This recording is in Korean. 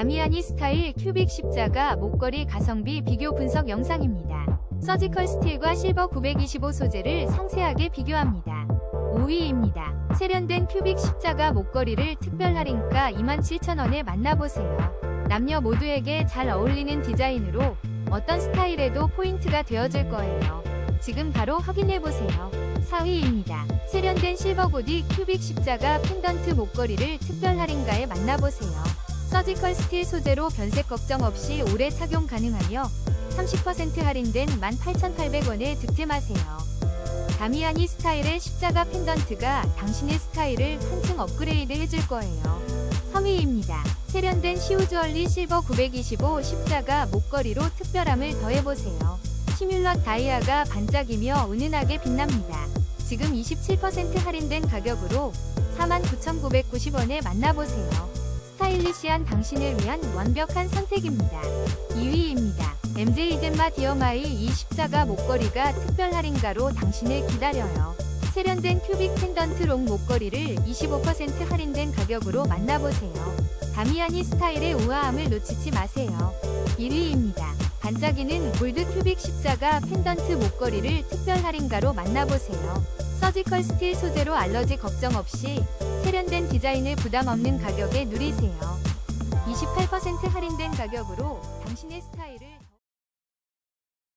다미아니 스타일 큐빅 십자가 목걸이 가성비 비교 분석 영상입니다. 서지컬 스틸과 실버 925 소재를 상세하게 비교합니다. 5위입니다. 세련된 큐빅 십자가 목걸이를 특별 할인가 27,000원에 만나보세요. 남녀 모두에게 잘 어울리는 디자인으로 어떤 스타일에도 포인트가 되어줄 거예요. 지금 바로 확인해보세요. 4위입니다. 세련된 실버 고디 큐빅 십자가 펜던트 목걸이를 특별 할인가에 만나보세요. 서지컬 스틸 소재로 변색 걱정 없이 오래 착용 가능하며 30% 할인된 18,800원에 득템하세요. 다미아니 스타일의 십자가 펜던트가 당신의 스타일을 한층 업그레이드 해줄 거예요. 3위입니다. 세련된 시우즈얼리 실버 925 십자가 목걸이로 특별함을 더해보세요. 시뮬럿 다이아가 반짝이며 은은하게 빛납니다. 지금 27% 할인된 가격으로 49,990원에 만나보세요. 스타일리시한 당신을 위한 완벽한 선택입니다. 2위입니다. MJ 젠마 디어마이 이 십자가 목걸이가 특별 할인가로 당신을 기다려요. 세련된 큐빅 펜던트 롱 목걸이를 25% 할인된 가격으로 만나보세요. 다미아니 스타일의 우아함을 놓치지 마세요. 1위입니다. 반짝이는 골드 큐빅 십자가 펜던트 목걸이를 특별 할인가로 만나보세요. 서지컬 스틸 소재로 알러지 걱정 없이 디자인을 부담 없는 가격에 누리세요. 28% 할인된 가격으로 당신의 스타일을